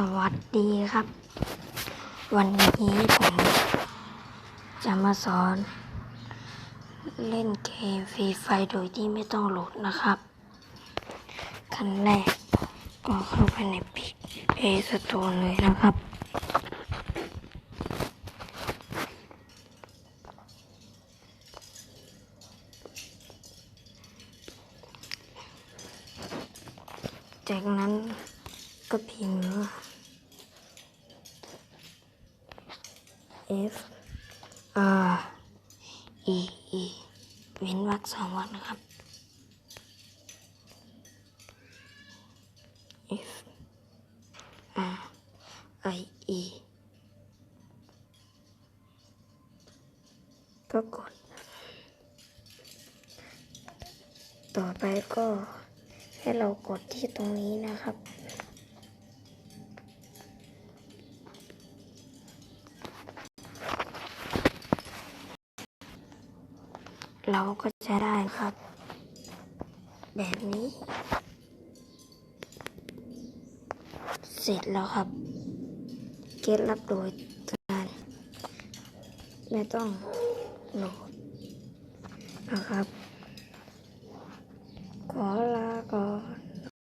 สวัสดีครับ วันนี้ผมจะมาสอน เล่นเกมฟรีไฟโดยที่ไม่ต้องโหลดนะครับขั้นแรกก็เข้าไปในปิเพย์สตร์เลยนะครับ จากนั้น ก็พิมพ์ว่า F R E E เว้นวรรคสองวรรคนะครับ F R I E ก็กด ต่อไปก็ให้เรากดที่ตรงนี้นะครับ เราก็จะได้ครับ แบบนี้ เสร็จแล้วครับ เกตรับโดยการไม่ต้องโหลดนะครับ